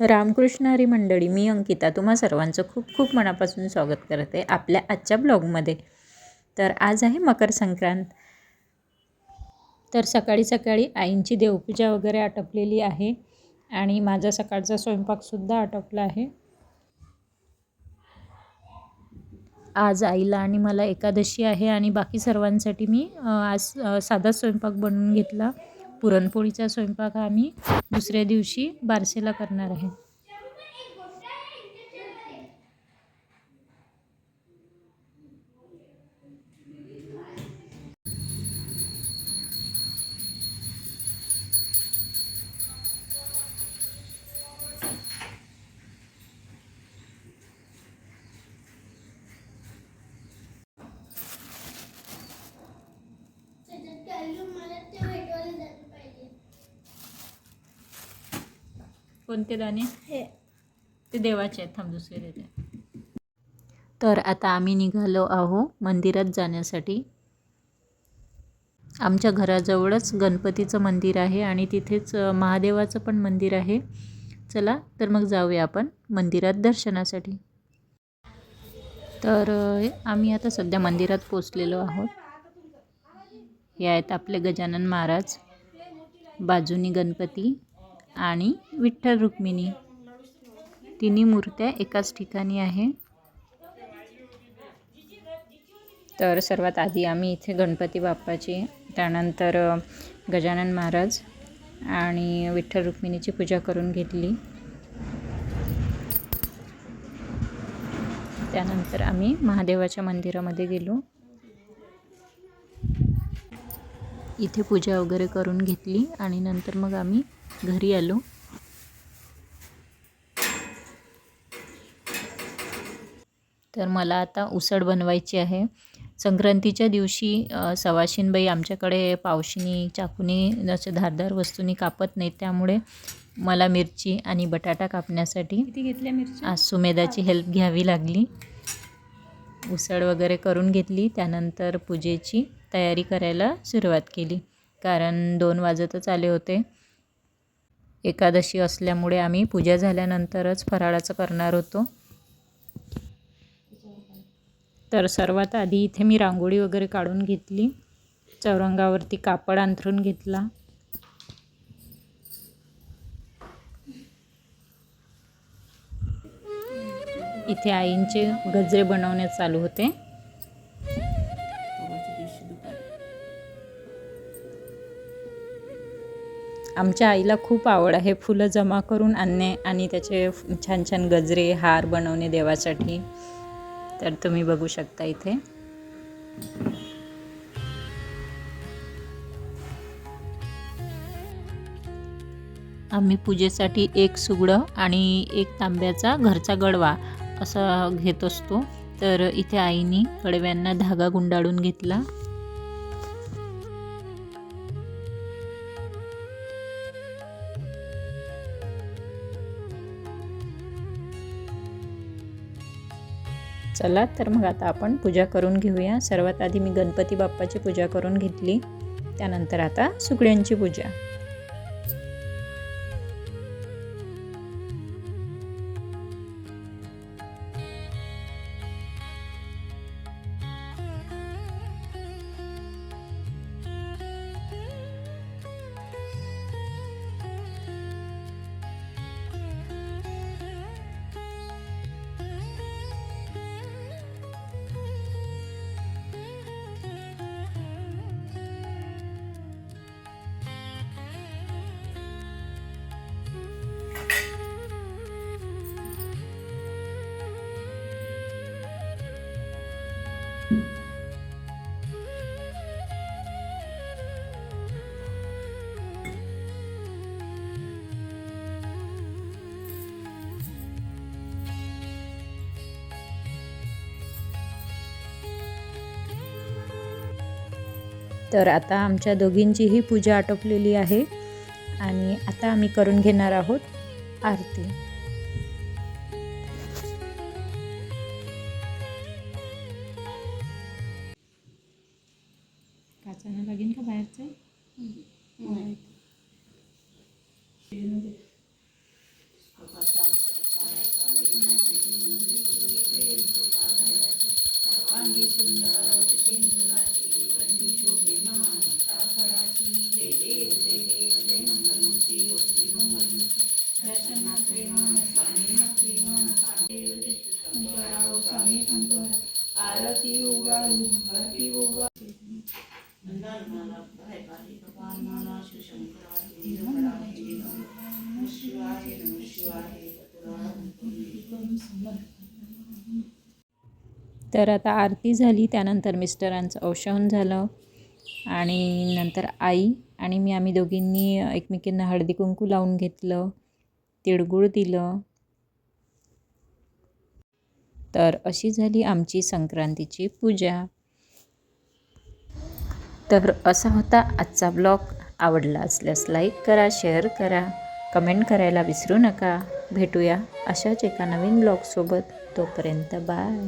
रामकृष्ण हरी मंडळी मी अंकिता तुम्हा सर्वांचं खूप खूप मनापासून स्वागत करते आपल्या आजच्या ब्लॉगमध्ये. तर आज आहे मकर संक्रांत. तर सकाळी सकाळी आईंची देवपूजा वगैरे आटपलेली आहे आणि माझा सकाळचा स्वयंपाकसुद्धा आटपला आहे. आज आईला आणि मला एकादशी आहे आणि बाकी सर्वांसाठी मी आज साधा स्वयंपाक बनवून घेतला. पुरणपोळीचा स्वयंपाक आम्ही दुसऱ्या दिवशी बारसेला करणार आहे. कोणते दाणे? हे. ते देवाचे आहेत थांब दुसरे देते. तर आता आम्ही निघालो आहो मंदिरात जाण्यासाठी. आमच्या घराजवळच गणपतीचं मंदिर आहे आणि तिथेच महादेवाचं पण मंदिर आहे. चला तर मग जाऊया आपण मंदिरात दर्शनासाठी. तर आम्ही आता सध्या मंदिरात पोचलेलो आहोत. हे आहेत आपले गजानन महाराज बाजूनी गणपती. आणि विठ्ठल रुक्मिणी. तिन्ही मूर्त्या एकाच ठिकाणी आहे. तर सर्वात आधी आम्ही इथे गणपती बाप्पाची त्यानंतर गजानन महाराज आणि विठ्ठल रुक्मिणीची पूजा करून घेतली. त्यानंतर आम्ही महादेवाच्या मंदिरामध्ये गेलो. इथे पूजा वगैरे करून घेतली आणि नंतर मग आम्ही घरी आलो. तर मला आता उसळ बनवायची आहे. संक्रांतीच्या दिवशी सवाशीनबाई आमच्याकडे पावशीनी चाकूनी असे धारदार वस्तूंनी कापत नाहीत. त्यामुळे मला मिरची आणि बटाटा कापण्यासाठी किती घेतल्या मिरची आज सुमेधाची हेल्प घ्यावी लागली. उसळ वगैरे करून घेतली. त्यानंतर पूजेची तयारी करायला सुरुवात केली. कारण दोन वाजतच आले होते. एकादशी असल्यामुळे आम्ही पूजा झाल्यानंतरच फराळाचं करणार होतो. तर सर्वात आधी इथे मी रांगोळी वगैरे काढून घेतली. चौरंगावरती कापड अंथरून घेतला. इथे आईंचे गजरे बनवण्यात चालू होते. आमच्या आईला खूप आवड आहे फुलं जमा करून आणणे आणि त्याचे छान छान गजरे हार बनवणे देवासाठी. तर तुम्ही बघू शकता इथे. आम्ही पूजेसाठी एक सुगडं आणि एक तांब्याचा घरचा गडवा असा घेत असतो. तर इथे आईनी गडव्यांना धागा गुंडाळून घेतला. चला तर मग आता आपण पूजा करून घेऊया. सर्वात आधी मी गणपती बाप्पाची पूजा करून घेतली. त्यानंतर आता सुकड्यांची पूजा. तर आता आमच्या दोघींचीही पूजा आटोपलेली आहे आणि आता आम्ही करून घेणार आहोत आरती. सांगी सुंदर सिंधुराची कंदी शोभे महामुक्ता फळाची जय देव जय देव जय मंगलमूर्ती होती मंगलमूर्ती दर्शना प्रेमान स्वामी प्रेमान शंकराव स्वामी शंकर आरती उगा आरती उगा नंदन माला भाई भाई भगवान माला श्री शंकराय तर आता आरती झाली त्यानंतर मिस्टरांचं औषण झालं आणि नंतर आई आणि मी आम्ही दोघींनी एकमेकींना हळदी कुंकू लावून घेतलं तिळगुळ दिलं. तर अशी झाली आमची संक्रांतीची पूजा. तर असा होता आजचा ब्लॉग. आवडला असल्यास लाईक करा शेअर करा कमेंट करायला विसरू नका. भेटूया अशाच एका नवीन ब्लॉगसोबत. तोपर्यंत बाय.